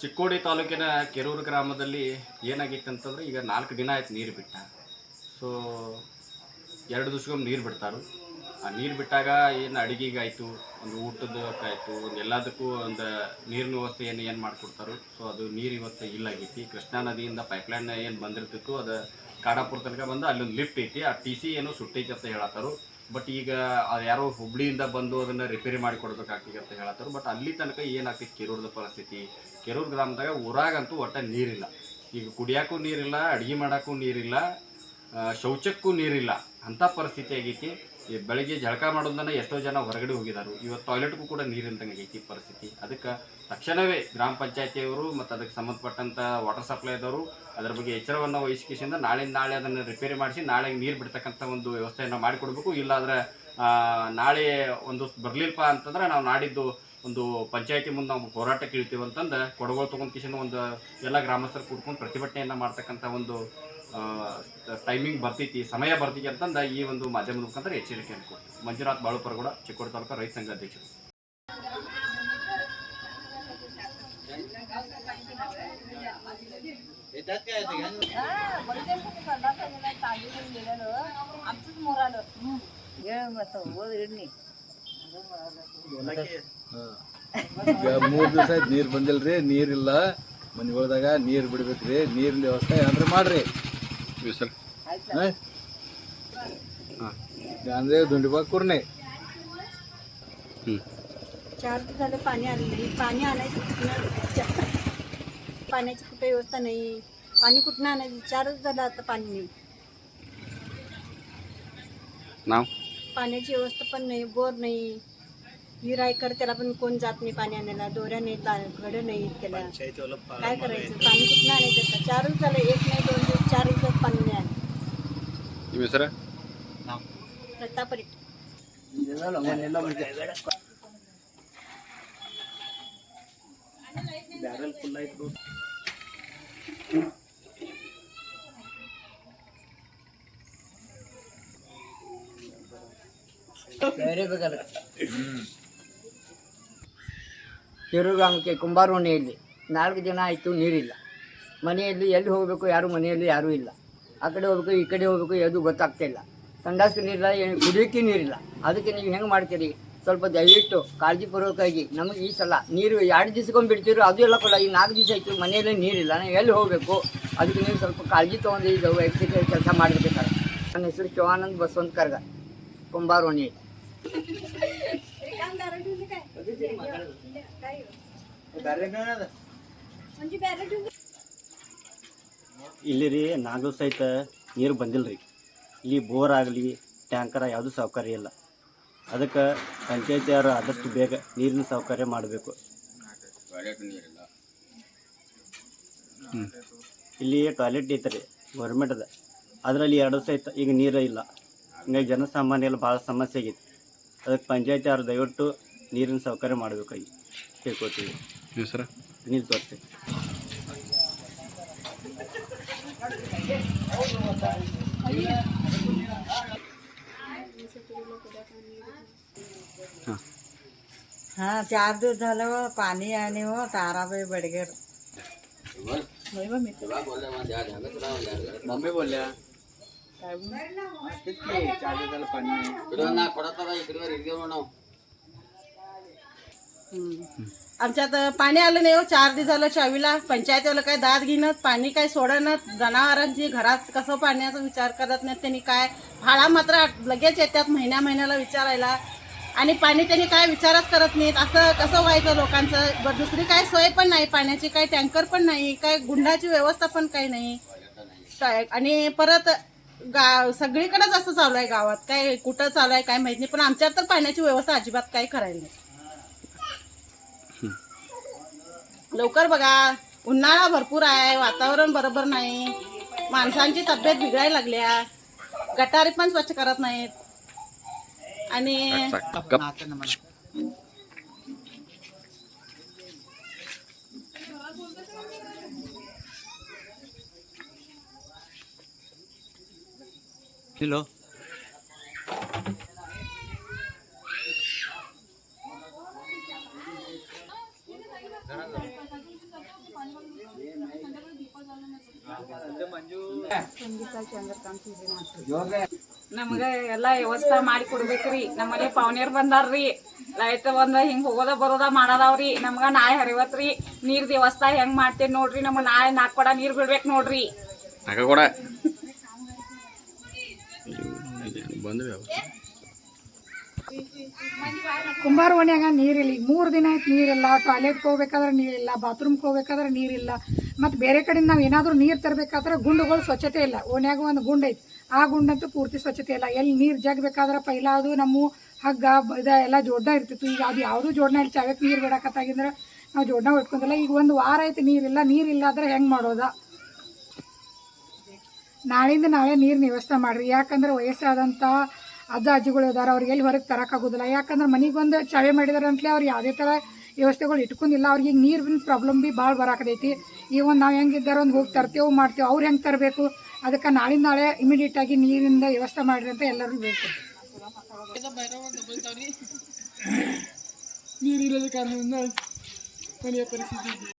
ಚಿಕ್ಕೋಡಿ ತಾಲೂಕಿನ ಕೆರೂರು ಗ್ರಾಮದಲ್ಲಿ ಏನಾಗಿತ್ತು ಅಂತಂದರೆ ಈಗ ನಾಲ್ಕು ದಿನ ಆಯ್ತು ನೀರು ಬಿಟ್ಟ. ಸೊ ಎರಡು ದಿವ್ಸಕ್ಕೊಮ್ಮೆ ನೀರು ಬಿಡ್ತಾರೆ. ಆ ನೀರು ಬಿಟ್ಟಾಗ ಏನು ಅಡುಗೆಗಾಯಿತು ಒಂದು ಊಟದಕ್ಕಾಯಿತು ಒಂದು ಎಲ್ಲದಕ್ಕೂ ಒಂದು ನೀರಿನ ವ್ಯವಸ್ಥೆ ಏನು ಏನು ಮಾಡಿಕೊಡ್ತಾರೋ. ಸೊ ಅದು ನೀರು ಇವತ್ತು ಇಲ್ಲ ಆಗೈತಿ ಕೃಷ್ಣಾ ನದಿಯಿಂದ ಪೈಪ್ಲೈನ್ ಏನು ಬಂದಿರ್ತಿತ್ತು, ಅದು ಕಾಡಾಪುರ ತನಕ ಬಂದು ಅಲ್ಲೊಂದು ಲಿಫ್ಟ್ ಐತಿ. ಆ ಟಿ ಸಿ ಏನು ಸುಟ್ಟೈತಿ ಅಂತ ಹೇಳತ್ತಾರು. ಬಟ್ ಈಗ ಅದು ಯಾರೋ ಹುಬ್ಳಿಯಿಂದ ಬಂದು ಅದನ್ನು ರಿಪೇರಿ ಮಾಡಿ ಕೊಡ್ಬೇಕಾಗ್ತದೆ ಅಂತ ಹೇಳತ್ತಾರು. ಬಟ್ ಅಲ್ಲಿ ತನಕ ಏನಾಗ್ತೈತಿ ಕೆರೂರದ ಪರಿಸ್ಥಿತಿ ಕೆರೂರು ಗ್ರಾಮದಾಗ ಊರಾಗಂತೂ ಒಟ್ಟ ನೀರಿಲ್ಲ. ಈಗ ಕುಡಿಯೋಕ್ಕೂ ನೀರಿಲ್ಲ, ಅಡುಗೆ ಮಾಡೋಕ್ಕೂ ನೀರಿಲ್ಲ ಶೌಚಕ್ಕೂ ನೀರಿಲ್ಲ. ಅಂಥ ಪರಿಸ್ಥಿತಿ ಆಗೈತಿ. ಈ ಬೆಳಗ್ಗೆ ಜಳಕ ಮಾಡೋದನ್ನ ಎಷ್ಟೋ ಜನ ಹೊರಗಡೆ ಹೋಗಿದ್ದಾರೆ ಇವತ್ತು ಟಾಯ್ಲೆಟ್ಗೂ ಕೂಡ ನೀರಿಲ್ದಂಗೆ ಆಗೈತಿ ಪರಿಸ್ಥಿತಿ. ಅದಕ್ಕೆ ತಕ್ಷಣವೇ ಗ್ರಾಮ ಪಂಚಾಯತಿಯವರು ಮತ್ತು ಅದಕ್ಕೆ ಸಂಬಂಧಪಟ್ಟಂಥ ವಾಟರ್ ಸಪ್ಲೈದವರು ಅದರ ಬಗ್ಗೆ ಎಚ್ಚರವನ್ನು ವಹಿಸಿಕೆಸಿಂದ ನಾಳೆ ನಾಳೆ ಅದನ್ನು ರಿಪೇರಿ ಮಾಡಿಸಿ ನಾಳೆ ನೀರು ಬಿಡ್ತಕ್ಕಂಥ ಒಂದು ವ್ಯವಸ್ಥೆಯನ್ನು ಮಾಡಿಕೊಡ್ಬೇಕು. ಇಲ್ಲಾಂದ್ರೆ ನಾಳೆ ಒಂದು ಬರಲಿಲ್ಲಪ್ಪ ಅಂತಂದ್ರೆ ನಾವು ನಾಡಿದ್ದು ಒಂದು ಪಂಚಾಯತಿ ಮುಂದೆ ನಾವು ಹೋರಾಟಕ್ಕೆ ಇಳ್ತೀವಿ ಅಂತಂದು ಕೊಡಗೋಳು ತೊಗೊಂಡು ಕಿಶನ್ ಒಂದು ಎಲ್ಲ ಗ್ರಾಮಸ್ಥರು ಕೂಡ್ಕೊಂಡು ಪ್ರತಿಭಟನೆಯನ್ನು ಮಾಡ್ತಕ್ಕಂಥ ಒಂದು ಟೈಮಿಂಗ್ ಬರ್ತೈತಿ ಸಮಯ ಬರ್ತೈತಿ ಅಂತಂದ ಈ ಒಂದು ಮಾಧ್ಯಮದ ಮುಖಾಂತರ ಎಚ್ಚರಿಕೆ ಅನ್ಕೊಡ್ತೀವಿ ಮಂಜುನಾಥ್ ಬಾಳುಪುರಗೌಡ ಚಿಕ್ಕೋಡಿ ತಾಲೂಕು ರೈತ ಸಂಘ ಅಧ್ಯಕ್ಷರು. ಈಗ ಮೂರ್ ದಿವಸ ಆಯ್ತು ನೀರ್ ಬಂದಿಲ್ರಿ ನೀರಿಲ್ಲ ಮನೆಗಳ್ದಾಗ ನೀರ್ ಬಿಡ್ಬೇಕ್ರಿ ನೀರಿನ ವ್ಯವಸ್ಥೆ ಏನಾದ್ರು ಮಾಡ್ರಿ ಅಂದ್ರೆ ದುಂಡಿಬಾಗ್ ಕುರ್ನೆ चार दिवस झालं पाणी आलेली पाणी आणायचं कुठनं चा- पाण्याची कुठे व्यवस्था नाही पाणी कुठनं आणायचं चार दिवस झालं आता पाणी नाही ನಾವು पाण्याची व्यवस्था पण नाही बोर नाही विहीर आहे कर त्याला पण कोण जात नाही पाणी आणायला दोऱ्या नाही घडं नाही त्याला काय करायचं पाणी कुठनं आणायचं आता चार दिवस झालं एक नाही दोन दिवस चार दिवसात पाणी नाही आलं ನಿಮ್ಮ ಹೆಸರು रत्तापरी ಗ್ರಾಮಕ್ಕೆ ಕುಂಬಾರವಣೆಯಲ್ಲಿ ನಾಲ್ಕು ದಿನ ಆಯಿತು, ನೀರಿಲ್ಲ. ಮನೆಯಲ್ಲಿ ಎಲ್ಲಿ ಹೋಗಬೇಕು, ಯಾರು ಮನೆಯಲ್ಲಿ ಯಾರೂ ಇಲ್ಲ. ಆ ಕಡೆ ಹೋಗ್ಬೇಕು, ಈ ಕಡೆ ಹೋಗ್ಬೇಕು, ಯಾವುದು ಗೊತ್ತಾಗ್ತಾ ಇಲ್ಲ. ಸಂಡಾಸಕ್ಕೆ ನೀರಿಲ್ಲ ಏನು ಕುಡಿಯೋಕ್ಕೆ ನೀರಿಲ್ಲ. ಅದಕ್ಕೆ ನೀವು ಹೆಂಗೆ ಮಾಡ್ತೀರಿ? ಸ್ವಲ್ಪ ದಯವಿಟ್ಟು ಕಾಳಜಿಪೂರ್ವಕವಾಗಿ ನಮಗೆ ಈ ಸಲ ನೀರು ಎರಡು ದಿವ್ಸಕ್ಕೊಮ್ಮೆ ಬಿಡ್ತೀರೋ, ಅದು ಎಲ್ಲ ಕೂಡ ಈ ನಾಲ್ಕು ದಿವಸ ಆಯಿತು, ಮನೆಯಲ್ಲಿ ನೀರಿಲ್ಲ. ನಾವು ಎಲ್ಲಿ ಹೋಗಬೇಕು? ಅದಕ್ಕೆ ನೀವು ಸ್ವಲ್ಪ ಕಾಳಜಿ ತೊಗೊಂಡು ಇದು ವೈಯಕ್ತಿಕ ಕೆಲಸ ಮಾಡಬೇಕಾದ್ರೆ ನನ್ನ ಹೆಸರು ಶಿವಾನಂದ್ ಬಸವಂತ ಕರ್ಗ ಕುಂಬಾರವಣಿ ಇಲ್ಲಿ ರೀ ನಾಲ್ಕು ಸಹಿತ ನೀರು ಬಂದಿಲ್ಲ ರೀ ಇಲ್ಲಿ ಬೋರ್ ಆಗಲಿ ಟ್ಯಾಂಕರ ಯಾವುದೂ ಸೌಕರ್ಯ ಇಲ್ಲ. ಅದಕ್ಕೆ ಪಂಚಾಯತಿಯವರು ಆದಷ್ಟು ಬೇಗ ನೀರಿನ ಸೌಕರ್ಯ ಮಾಡಬೇಕು. ಇಲ್ಲಿ ಟಾಯ್ಲೆಟ್ ಐತೆ ರೀ ಗೌರ್ಮೆಂಟದ. ಅದರಲ್ಲಿ ಎರಡು ಸಹಿತ ಈಗ ನೀರು ಇಲ್ಲ. ಹಿಂಗಾಗಿ ಜನಸಾಮಾನ್ಯರಲ್ಲಿ ಭಾಳ ಸಮಸ್ಯೆ ಆಗೈತಿ. ಅದಕ್ಕೆ ಪಂಚಾಯತಿ ಅವ್ರು ದಯವಿಟ್ಟು ನೀರಿನ ಸೌಕರ್ಯ ಮಾಡಬೇಕಾಗಿ ಕೇಳ್ಕೊತೀವಿ दूसरा विनीत हाँ। हाँ चार दिवस झालं व पाणी आणि व ताराबाई बडगेर मम्मी बोल चार दिवस झालं ना नाही इकडं ना कोणाचा आमच्यात पाणी आलं नाही हो. चार दिवस झालं चावीला. पंचायतीवाला काय दाद घेणं पाणी काय सोडणं जनावरांची घरात कसं पाण्याचा विचार करत नाहीत त्यांनी काय. भाडा मात्र लगेच येतात महिन्या महिन्याला विचारायला. आणि पाणी त्यांनी काय विचारच करत नाहीत. असं कसं व्हायचं लोकांचं? ब- दुसरी काय सोय पण नाही. पाण्याची काय टँकर पण नाही. काय गुंडाची व्यवस्था पण काही नाही. काय- आणि परत गाव सगळीकडेच असं चालू आहे गावात. काय कुठं चालू आहे काय माहीत नाही. पण आमच्यात तर पाण्याची व्यवस्था अजिबात काही करायला नाही. लवकर बघा. उन्हाळा भरपूर आहे वातावरण बरोबर नाही. माणसांची तब्येत बिघडायला लागल्या. गटारी पण स्वच्छ करत नाहीत. आणि हॅलो ಹಲೋ ನಮ್ಗೆ ಎಲ್ಲಾ ವ್ಯವಸ್ಥೆ ಮಾಡಿ ಕೊಡ್ಬೇಕ್ರಿ. ನಮ್ಮಲ್ಲಿ ಪಾವನೇರ್ ಬಂದಾರ್ರಿ. ಲೈಟ್ ಬಂದ ಹಿಂಗ್ ಹೋಗೋದ ಬರೋದ ಮಾಡದಾವ್ರಿ. ನಮ್ಗ ನಾಳೆ ಹರಿವತ್ರಿ. ನೀರ್ ವ್ಯವಸ್ಥೆ ಹೆಂಗ್ ಮಾಡ್ತೇವಿ ನೋಡ್ರಿ. ನಮ್ಗ ನಾಳೆ ನಾಕ್ ಕೊಡ ನೀರ್ ಬಿಡ್ಬೇಕು ನೋಡ್ರಿ. ನಾಕ ಕೂಡ. ಕುಂಬಾರ ಓಣ್ಯಾಗ ನೀರಿಲ್ಲ. ಮೂರ್ ಮೂರು ದಿನ ಆಯ್ತು ನೀರಿಲ್ಲ. ಟಾಯ್ಲೆಟ್ಗೆ ಹೋಗ್ಬೇಕಾದ್ರೆ ನೀರಿಲ್ಲ. ಬಾತ್ರೂಮ್ಗೆ ಹೋಗ್ಬೇಕಾದ್ರೆ ನೀರಿಲ್ಲ. ಮತ್ತು ಬೇರೆ ಕಡೆಯಿಂದ ನಾವು ಏನಾದರೂ ನೀರು ತರಬೇಕಾದ್ರೆ ಗುಂಡುಗಳು ಸ್ವಚ್ಛತೆ ಇಲ್ಲ. ಓಣ್ಯಾಗ ಒಂದು ಗುಂಡು ಐತಿ. ಆ ಗುಂಡಂತೂ ಪೂರ್ತಿ ಸ್ವಚ್ಛತೆ ಇಲ್ಲ. ಎಲ್ಲಿ ನೀರು ಜಗಬೇಕಾದ್ರೆ ಪೈಲ ಅದು ನಮ್ಮ ಹಗ್ಗ ಇದ ಎಲ್ಲ ಜೋಡ್ನ ಇರ್ತಿತ್ತು. ಈಗ ಅದು ಯಾವುದೂ ಜೋಡ್ನ ಇಲ್ಲಿ. ಚಾವಕ್ಕೆ ನೀರು ಬಿಡಕತ್ತಾಗಿಂದ್ರೆ ನಾವು ಜೋಡ್ನ ಇಟ್ಕೊಂಡಿಲ್ಲ ಈಗ ಒಂದು ವಾರ ಆಯ್ತು ನೀರಿಲ್ಲ ನೀರಿಲ್ಲ ಅಂದ್ರೆ ಹೆಂಗೆ ಮಾಡೋದ? ನಾಳೆಯಿಂದ ನಾಳೆ ನೀರಿನ ವ್ಯವಸ್ಥೆ ಮಾಡಿರಿ. ಯಾಕಂದ್ರೆ ವಯಸ್ಸಾದಂಥ ಅಜ್ಜ ಅಜ್ಜಿಗಳು ಇದಾರೆ. ಅವ್ರಿಗೆ ಎಲ್ಲಿ ಹೊರಗೆ ತರೋಕ್ಕಾಗೋದಿಲ್ಲ ಯಾಕಂದ್ರೆ ಮನೆಗೊಂದು ಚಾವೆ ಮಾಡಿದಾರೆ ಅಂತಲೇ ಅವ್ರು ಯಾವುದೇ ಥರ ವ್ಯವಸ್ಥೆಗಳು ಇಟ್ಕೊಂಡಿಲ್ಲ, ಅವ್ರಿಗೆ ಈಗ ನೀರಿನ ಪ್ರಾಬ್ಲಮ್ ಭೀ ಭಾಳ ಬರಾಕತೈತಿ. ಈಗ ಒಂದು ನಾವು ಹೆಂಗಿದ್ದಾರೆ ಒಂದು ಹೋಗಿ ತರ್ತೇವೆ, ಮಾಡ್ತೇವೆ, ಅವ್ರು ಹೆಂಗೆ ತರಬೇಕು? ಅದಕ್ಕೆ ನಾಳೆ ನಾಳೆ ಇಮಿಡಿಯೇಟಾಗಿ ನೀರಿಂದ ವ್ಯವಸ್ಥೆ ಮಾಡಿರಿ ಅಂತ ಎಲ್ಲರಿಗೂ ಬೇಕು ನೀರಿಲ್ಲದ ಕಾರಣದಿಂದ ಮನೆಯ ಪರಿಸ್ಥಿತಿ